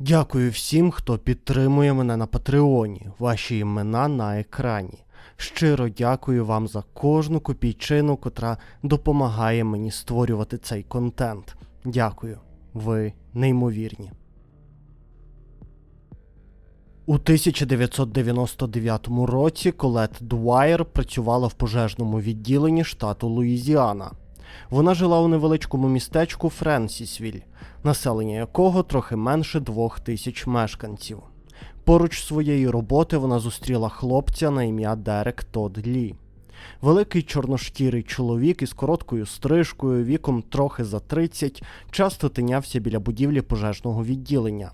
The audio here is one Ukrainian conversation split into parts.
Дякую всім, хто підтримує мене на Патреоні. Ваші імена на екрані. Щиро дякую вам за кожну копійчину, котра допомагає мені створювати цей контент. Дякую, ви неймовірні. У 1999 році Колет Дуайер працювала в пожежному відділенні штату Луїзіана. Вона жила у невеличкому містечку Френсісвіль, населення якого трохи менше двох тисяч мешканців. Поруч своєї роботи вона зустріла хлопця на ім'я Дерек Тод Лі. Великий чорношкірий чоловік із короткою стрижкою, віком трохи за 30, часто тинявся біля будівлі пожежного відділення.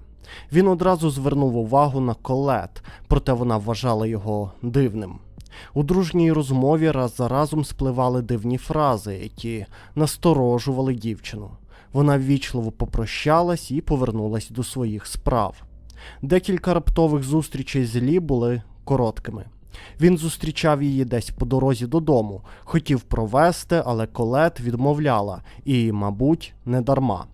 Він одразу звернув увагу на колет, проте вона вважала його дивним. У дружній розмові раз за разом спливали дивні фрази, які насторожували дівчину. Вона ввічливо попрощалась і повернулась до своїх справ. Декілька раптових зустрічей з Лі були короткими. Він зустрічав її десь по дорозі додому, хотів провести, але колет відмовляла, і, мабуть, не дарма.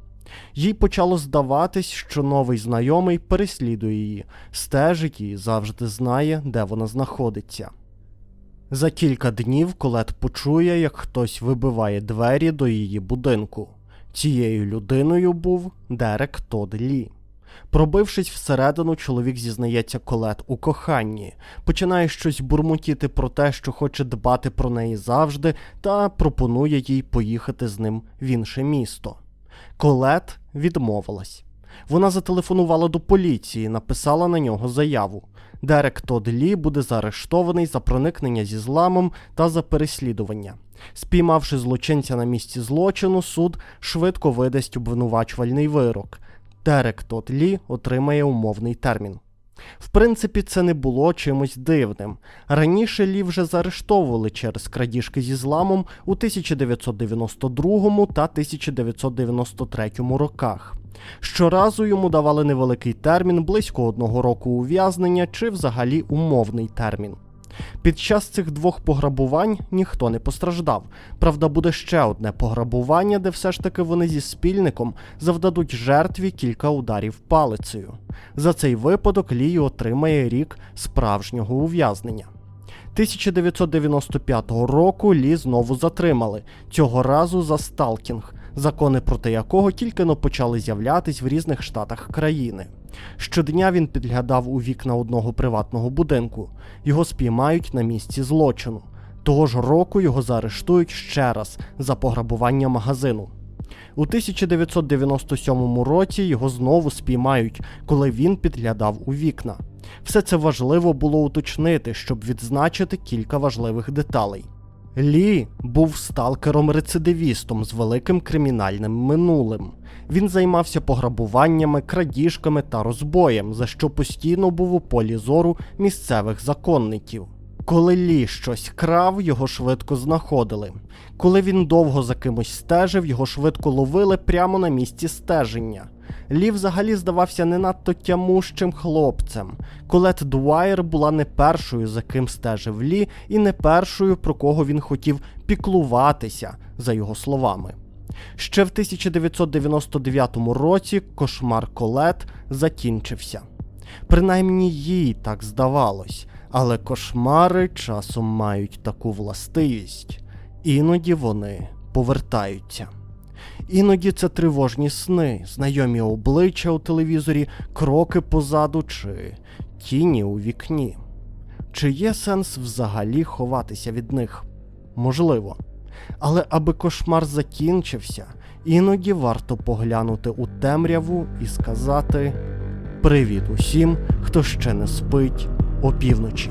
Їй почало здаватись, що новий знайомий переслідує її, стежить і завжди знає, де вона знаходиться. За кілька днів Колет почує, як хтось вибиває двері до її будинку. Цією людиною був Дерек Тод Лі. Пробившись всередину, чоловік зізнається Колет у коханні, починає щось бурмотіти про те, що хоче дбати про неї завжди, та пропонує їй поїхати з ним в інше місто. Колет відмовилась. Вона зателефонувала до поліції, написала на нього заяву. Дерек Тод Лі буде заарештований за проникнення зі зламом та за переслідування. Спіймавши злочинця на місці злочину, суд швидко видасть обвинувачувальний вирок. Дерек Тод Лі отримає умовний термін. В принципі, це не було чимось дивним. Раніше Лі вже заарештовували через крадіжки зі зламом у 1992 та 1993 роках. Щоразу йому давали невеликий термін близько одного року ув'язнення чи взагалі умовний термін. Під час цих двох пограбувань ніхто не постраждав. Правда, буде ще одне пограбування, де все ж таки вони зі спільником завдадуть жертві кілька ударів палицею. За цей випадок Лі отримає рік справжнього ув'язнення. 1995 року Лі знову затримали, цього разу за сталкінг, закони проти якого тільки но почали з'являтись в різних штатах країни. Щодня він підглядав у вікна одного приватного будинку. Його спіймають на місці злочину. Того ж року його заарештують ще раз за пограбування магазину. У 1997 році його знову спіймають, коли він підглядав у вікна. Все це важливо було уточнити, щоб відзначити кілька важливих деталей. Лі був сталкером-рецидивістом з великим кримінальним минулим. Він займався пограбуваннями, крадіжками та розбоєм, за що постійно був у полі зору місцевих законників. Коли Лі щось крав, його швидко знаходили. Коли він довго за кимось стежив, його швидко ловили прямо на місці стеження. Лі взагалі здавався не надто тямущим хлопцем. Колет Дуайер була не першою, за ким стежив Лі, і не першою, про кого він хотів піклуватися, за його словами. Ще в 1999 році кошмар Колет закінчився. Принаймні їй так здавалось, але кошмари часом мають таку властивість, іноді вони повертаються. Іноді це тривожні сни, знайомі обличчя у телевізорі, кроки позаду чи тіні у вікні. Чи є сенс взагалі ховатися від них? Можливо. Але аби кошмар закінчився, іноді варто поглянути у темряву і сказати Привіт усім, хто ще не спить опівночі.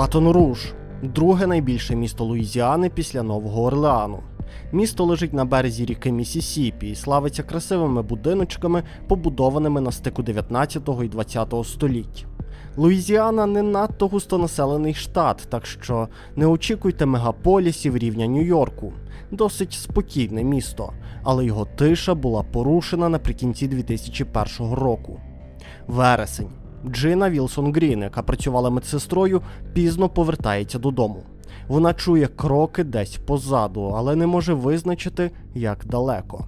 Батон Руж друге найбільше місто Луїзіани після Нового Орлеану. Місто лежить на березі ріки Місісіпі і славиться красивими будиночками, побудованими на стику 19 і 20 століть. Луїзіана не надто густонаселений штат, так що не очікуйте мегаполісів рівня Нью-Йорку. Досить спокійне місто, але його тиша була порушена наприкінці 2001 року. Вересень. Джина Вілсон Грін, яка працювала медсестрою, пізно повертається додому. Вона чує кроки десь позаду, але не може визначити, як далеко.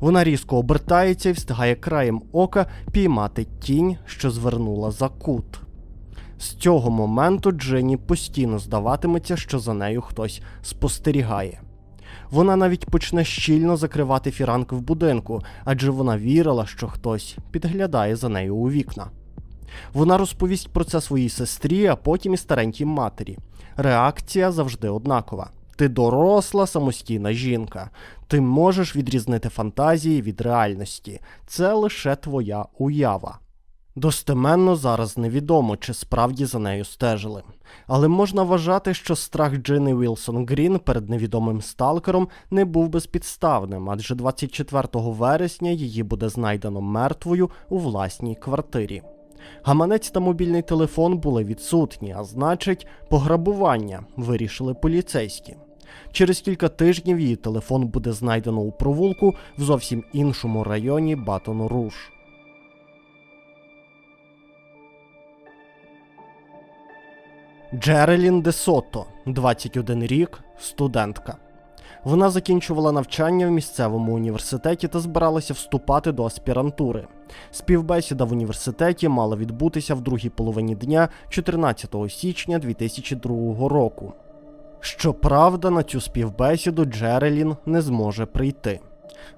Вона різко обертається і встигає краєм ока піймати тінь, що звернула за кут. З цього моменту Джині постійно здаватиметься, що за нею хтось спостерігає. Вона навіть почне щільно закривати фіранки в будинку, адже вона вірила, що хтось підглядає за нею у вікна. Вона розповість про це своїй сестрі, а потім і старенькій матері. Реакція завжди однакова. Ти доросла самостійна жінка. Ти можеш відрізнити фантазії від реальності. Це лише твоя уява. Достеменно зараз невідомо, чи справді за нею стежили. Але можна вважати, що страх Джини Вілсон Грін перед невідомим сталкером не був безпідставним, адже 24 вересня її буде знайдено мертвою у власній квартирі. Гаманець та мобільний телефон були відсутні, а значить, пограбування вирішили поліцейські. Через кілька тижнів її телефон буде знайдено у провулку в зовсім іншому районі Батон Руш. Джерелін де Сото, 21 рік, студентка. Вона закінчувала навчання в місцевому університеті та збиралася вступати до аспірантури. Співбесіда в університеті мала відбутися в другій половині дня 14 січня 2002 року. Щоправда, на цю співбесіду Джерелін не зможе прийти.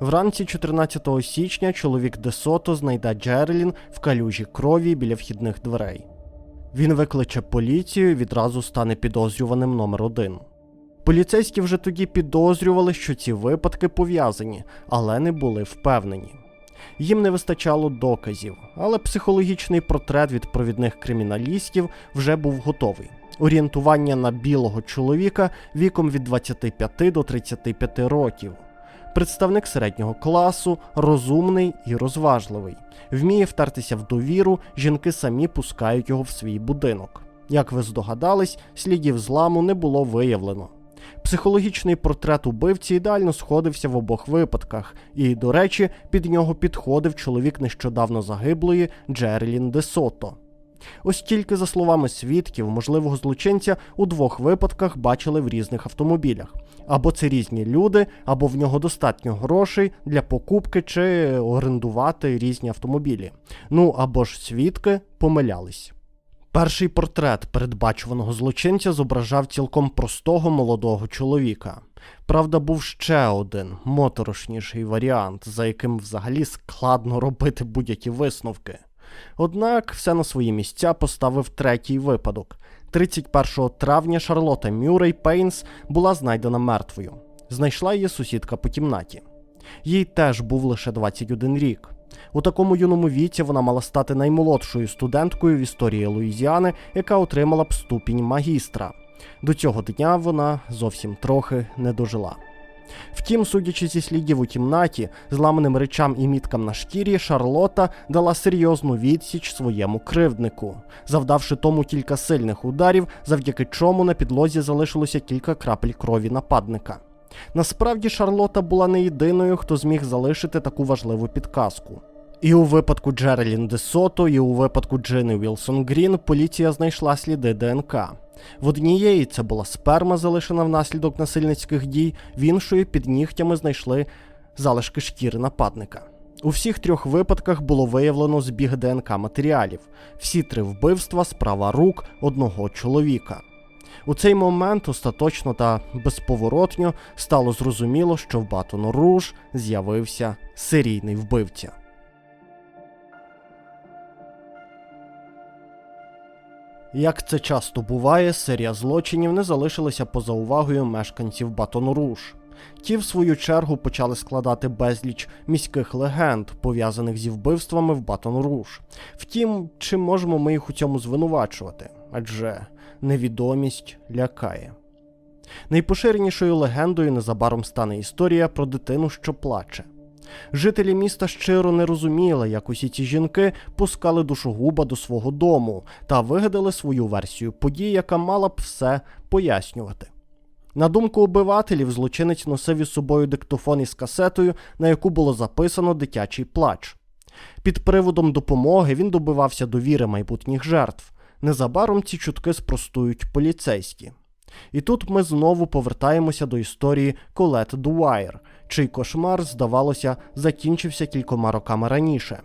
Вранці 14 січня чоловік Десото знайде Джерелін в калюжі крові біля вхідних дверей. Він викличе поліцію і відразу стане підозрюваним номер один. Поліцейські вже тоді підозрювали, що ці випадки пов'язані, але не були впевнені. Їм не вистачало доказів, але психологічний портрет від провідних криміналістів вже був готовий. Орієнтування на білого чоловіка віком від 25 до 35 років. Представник середнього класу, розумний і розважливий. Вміє втертися в довіру, жінки самі пускають його в свій будинок. Як ви здогадались, слідів зламу не було виявлено. Психологічний портрет убивці ідеально сходився в обох випадках, і, до речі, під нього підходив чоловік нещодавно загиблої Джерелін де Сото. Ось тільки за словами свідків, можливого злочинця у двох випадках бачили в різних автомобілях. Або це різні люди, або в нього достатньо грошей для покупки чи орендувати різні автомобілі. Ну або ж свідки помилялись. Перший портрет передбачуваного злочинця зображав цілком простого молодого чоловіка. Правда, був ще один моторошніший варіант, за яким взагалі складно робити будь-які висновки. Однак все на свої місця поставив третій випадок. 31 травня Шарлота Мюррей Пейнс була знайдена мертвою. Знайшла її сусідка по кімнаті. Їй теж був лише 21 рік. У такому юному віці вона мала стати наймолодшою студенткою в історії Луїзіани, яка отримала б ступінь магістра. До цього дня вона зовсім трохи не дожила. Втім, судячи зі слідів у кімнаті, зламаним речам і міткам на шкірі, Шарлота дала серйозну відсіч своєму кривднику, завдавши тому кілька сильних ударів, завдяки чому на підлозі залишилося кілька крапель крові нападника. Насправді Шарлота була не єдиною, хто зміг залишити таку важливу підказку. І у випадку Джерелін де Сото, і у випадку Джини Вілсон Грін поліція знайшла сліди ДНК. В однієї це була сперма, залишена внаслідок насильницьких дій, в іншої під нігтями знайшли залишки шкіри нападника. У всіх трьох випадках було виявлено збіг ДНК матеріалів. Всі три вбивства справа рук одного чоловіка. У цей момент остаточно та безповоротньо стало зрозуміло, що в Батон Руж з'явився серійний вбивця. Як це часто буває, серія злочинів не залишилася поза увагою мешканців Батон Руж. Ті, в свою чергу, почали складати безліч міських легенд, пов'язаних зі вбивствами в Батон Руж. Втім, чи можемо ми їх у цьому звинувачувати? Адже невідомість лякає. Найпоширенішою легендою незабаром стане історія про дитину, що плаче. Жителі міста щиро не розуміли, як усі ці жінки пускали душогуба до свого дому та вигадали свою версію подій, яка мала б все пояснювати. На думку обивателів, злочинець носив із собою диктофон із касетою, на яку було записано дитячий плач. Під приводом допомоги він добивався довіри майбутніх жертв. Незабаром ці чутки спростують поліцейські. І тут ми знову повертаємося до історії Колет Дуайер, чий кошмар, здавалося, закінчився кількома роками раніше.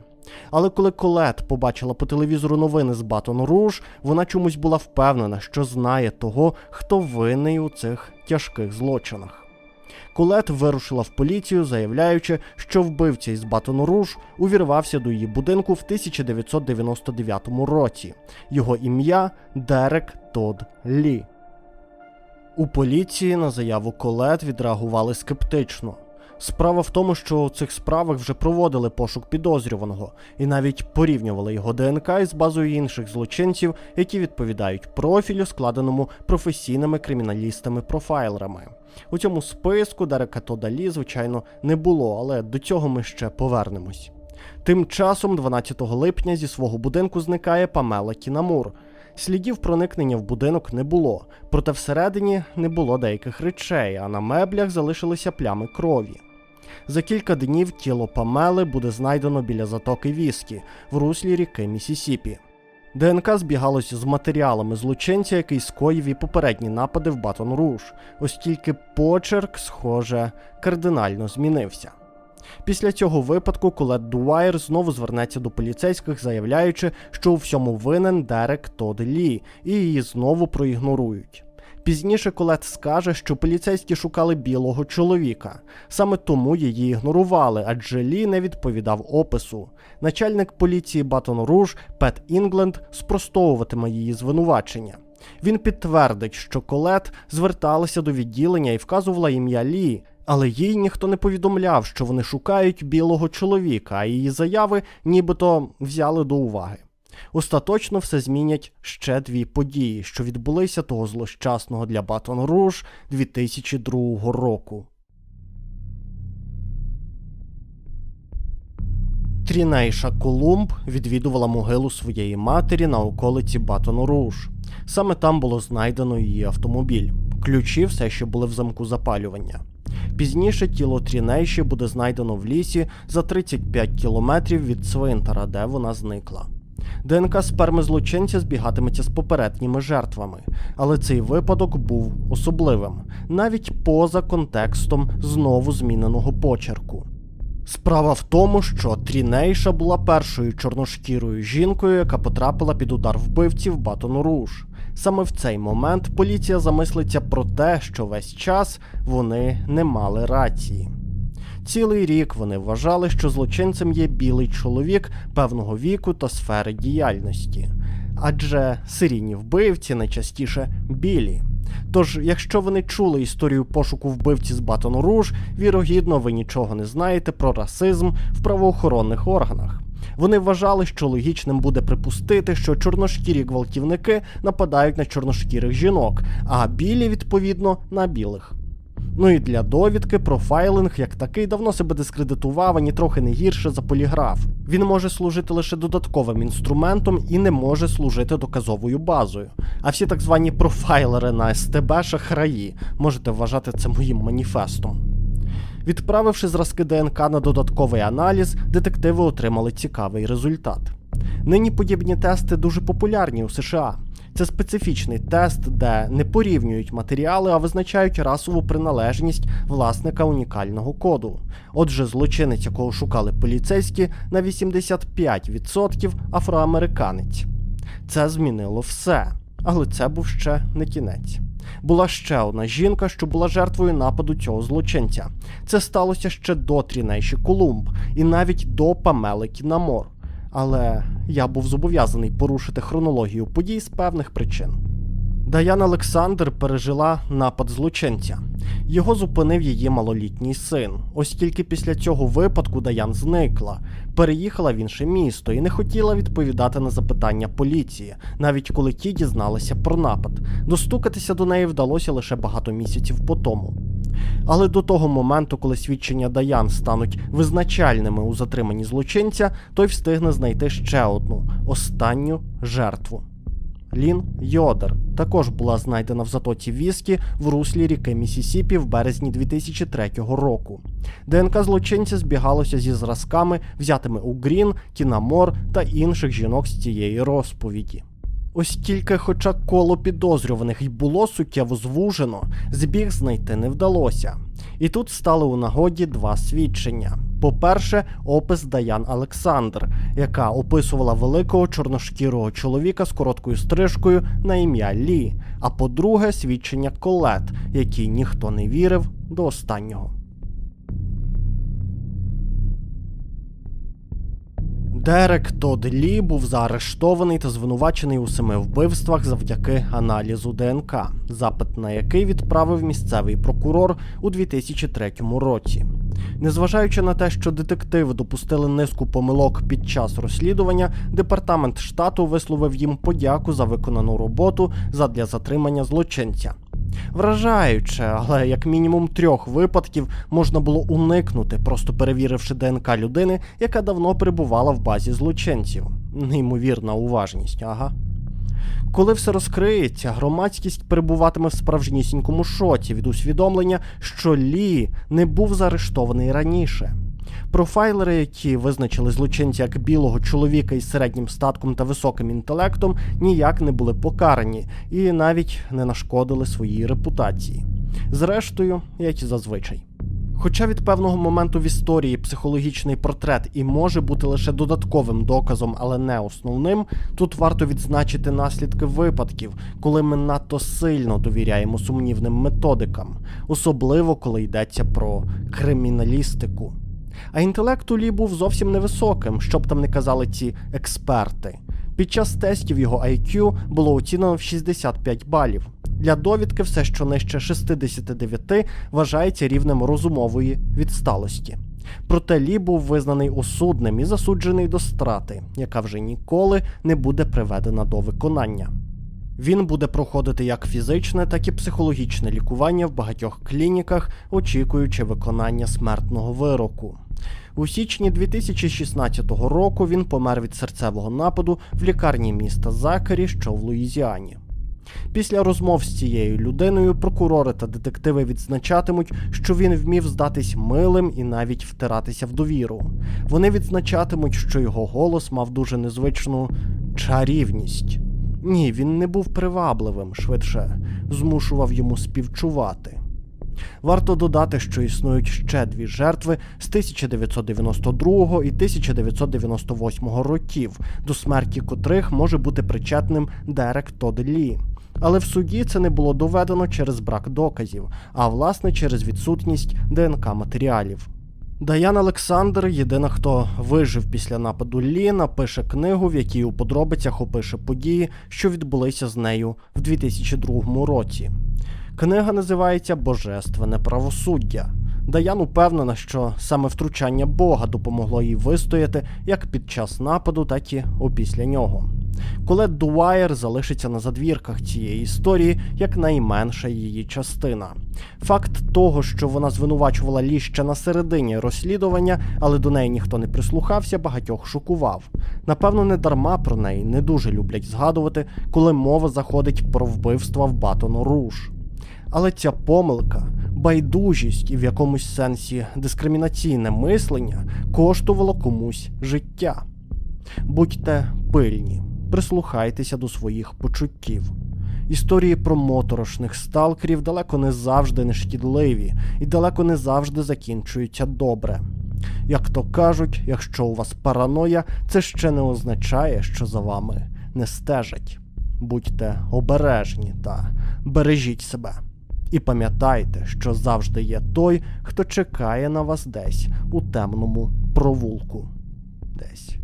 Але коли Колет побачила по телевізору новини з Батон Руж, вона чомусь була впевнена, що знає того, хто винний у цих тяжких злочинах. Колет вирушила в поліцію, заявляючи, що вбивця із Батон Руж увірвався до її будинку в 1999 році. Його ім'я Дерек Тод Лі. У поліції на заяву Колет відреагували скептично. Справа в тому, що у цих справах вже проводили пошук підозрюваного і навіть порівнювали його ДНК із базою інших злочинців, які відповідають профілю, складеному професійними криміналістами-профайлерами. У цьому списку Дерека Тодалі, звичайно, не було, але до цього ми ще повернемось. Тим часом, 12 липня, зі свого будинку зникає Памела Кінамур. Слідів проникнення в будинок не було, проте всередині не було деяких речей, а на меблях залишилися плями крові. За кілька днів тіло Памели буде знайдено біля затоки Віскі в руслі ріки Місісіпі. ДНК збігалося з матеріалами злочинця, який скоїв і попередні напади в Батон Руж, оскільки почерк, схоже, кардинально змінився. Після цього випадку Колет Дуайер знову звернеться до поліцейських, заявляючи, що у всьому винен Дерек Тод Лі, і її знову проігнорують. Пізніше Колет скаже, що поліцейські шукали білого чоловіка. Саме тому її ігнорували, адже Лі не відповідав опису. Начальник поліції Батон Руж Пет Інгленд спростовуватиме її звинувачення. Він підтвердить, що Колет зверталася до відділення і вказувала ім'я Лі, але їй ніхто не повідомляв, що вони шукають білого чоловіка, а її заяви нібито взяли до уваги. Остаточно все змінять ще дві події, що відбулися того злощасного для Батон Руж 2002 року. Трінейша Колумб відвідувала могилу своєї матері на околиці Батон Руж. Саме там було знайдено її автомобіль. Ключі все ще були в замку запалювання. Пізніше тіло Трінейші буде знайдено в лісі за 35 кілометрів від цвинтара, де вона зникла. ДНК сперми злочинця збігатиметься з попередніми жертвами, але цей випадок був особливим, навіть поза контекстом знову зміненого почерку. Справа в тому, що Трінейша була першою чорношкірою жінкою, яка потрапила під удар вбивців Батон Руж. Саме в цей момент поліція замислиться про те, що весь час вони не мали рації. Цілий рік вони вважали, що злочинцем є білий чоловік певного віку та сфери діяльності, адже серійні вбивці найчастіше білі. Тож, якщо ви не чули історію пошуку вбивці з Батон Руж, вірогідно, ви нічого не знаєте про расизм в правоохоронних органах. Вони вважали, що логічним буде припустити, що чорношкірі гвалтівники нападають на чорношкірих жінок, а білі, відповідно, на білих. Ну і для довідки профайлинг як такий давно себе дискредитував, ані трохи не гірше за поліграф. Він може служити лише додатковим інструментом і не може служити доказовою базою. А всі так звані профайлери на СТБ шахраї можете вважати це моїм маніфестом. Відправивши зразки ДНК на додатковий аналіз, детективи отримали цікавий результат. Нині подібні тести дуже популярні у США. Це специфічний тест, де не порівнюють матеріали, а визначають расову приналежність власника унікального коду. Отже, злочинець, якого шукали поліцейські, на 85% афроамериканець. Це змінило все, але це був ще не кінець. Була ще одна жінка, що була жертвою нападу цього злочинця. Це сталося ще до Трінейші Колумб і навіть до Памели Кінамор. Але я був зобов'язаний порушити хронологію подій з певних причин. Даян Олександр пережила напад злочинця. Його зупинив її малолітній син, оскільки після цього випадку Даян зникла, переїхала в інше місто і не хотіла відповідати на запитання поліції, навіть коли ті дізналися про напад. Достукатися до неї вдалося лише багато місяців по тому. Але до того моменту, коли свідчення Даян стануть визначальними у затриманні злочинця, той встигне знайти ще одну останню жертву. Лін Йодер також була знайдена в затоці Віскі в руслі ріки Місісіпі в березні 2003 року. ДНК злочинця збігалося зі зразками, взятими у Грін, Тіна Мор та інших жінок з цієї розповіді. Ось тільки, хоча коло підозрюваних й було суттєво звужено, збіг знайти не вдалося. І тут стали у нагоді два свідчення. По-перше, опис Даян Олександр, яка описувала великого чорношкірого чоловіка з короткою стрижкою на ім'я Лі. А по-друге, свідчення Колет, якій ніхто не вірив до останнього. Дерек Тод Лі був заарештований та звинувачений у семи вбивствах завдяки аналізу ДНК, запит на який відправив місцевий прокурор у 2003 році. Незважаючи на те, що детективи допустили низку помилок під час розслідування, департамент штату висловив їм подяку за виконану роботу задля затримання злочинця. Вражаюче, але як мінімум трьох випадків можна було уникнути, просто перевіривши ДНК людини, яка давно перебувала в базі злочинців. Неймовірна уважність, ага. Коли все розкриється, громадськість перебуватиме в справжнісінькому шоці від усвідомлення, що Лі не був заарештований раніше. Профайлери, які визначили злочинця як білого чоловіка із середнім статком та високим інтелектом, ніяк не були покарані і навіть не нашкодили своїй репутації. Зрештою, як зазвичай. Хоча від певного моменту в історії психологічний портрет і може бути лише додатковим доказом, але не основним, тут варто відзначити наслідки випадків, коли ми надто сильно довіряємо сумнівним методикам, особливо коли йдеться про криміналістику. А інтелект у Лі був зовсім невисоким, що б там не казали ці експерти. Під час тестів його IQ було оцінено в 65 балів. Для довідки все, що нижче 69, вважається рівнем розумової відсталості. Проте Лі був визнаний осудним і засуджений до страти, яка вже ніколи не буде приведена до виконання. Він буде проходити як фізичне, так і психологічне лікування в багатьох клініках, очікуючи виконання смертного вироку. У січні 2016 року він помер від серцевого нападу в лікарні міста Закарі, що в Луїзіані. Після розмов з цією людиною прокурори та детективи відзначатимуть, що він вмів здатись милим і навіть втиратися в довіру. Вони відзначатимуть, що його голос мав дуже незвичну чарівність. Ні, він не був привабливим, швидше змушував йому співчувати. Варто додати, що існують ще дві жертви з 1992 і 1998 років, до смерті котрих може бути причетним Дерек Тодд Лі. Але в суді це не було доведено через брак доказів, а власне через відсутність ДНК матеріалів. Даян Олександр, єдина, хто вижив після нападу Лі, напише книгу, в якій у подробицях опише події, що відбулися з нею в 2002 році. Книга називається Божественне правосуддя. Даян упевнена, що саме втручання Бога допомогло їй вистояти як під час нападу, так і опісля нього. Колет Дуайер залишиться на задвірках цієї історії як найменша її частина. Факт того, що вона звинувачувала Лі ще на середині розслідування, але до неї ніхто не прислухався, багатьох шокував. Напевно, не дарма про неї не дуже люблять згадувати, коли мова заходить про вбивства в Батон Руш. Але ця помилка, байдужість і в якомусь сенсі дискримінаційне мислення коштувало комусь життя. Будьте пильні, прислухайтеся до своїх почуттів. Історії про моторошних сталкерів далеко не завжди нешкідливі і далеко не завжди закінчуються добре. Як то кажуть, якщо у вас параноя, це ще не означає, що за вами не стежать. Будьте обережні та бережіть себе. І пам'ятайте, що завжди є той, хто чекає на вас десь у темному провулку, десь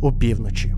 опівночі.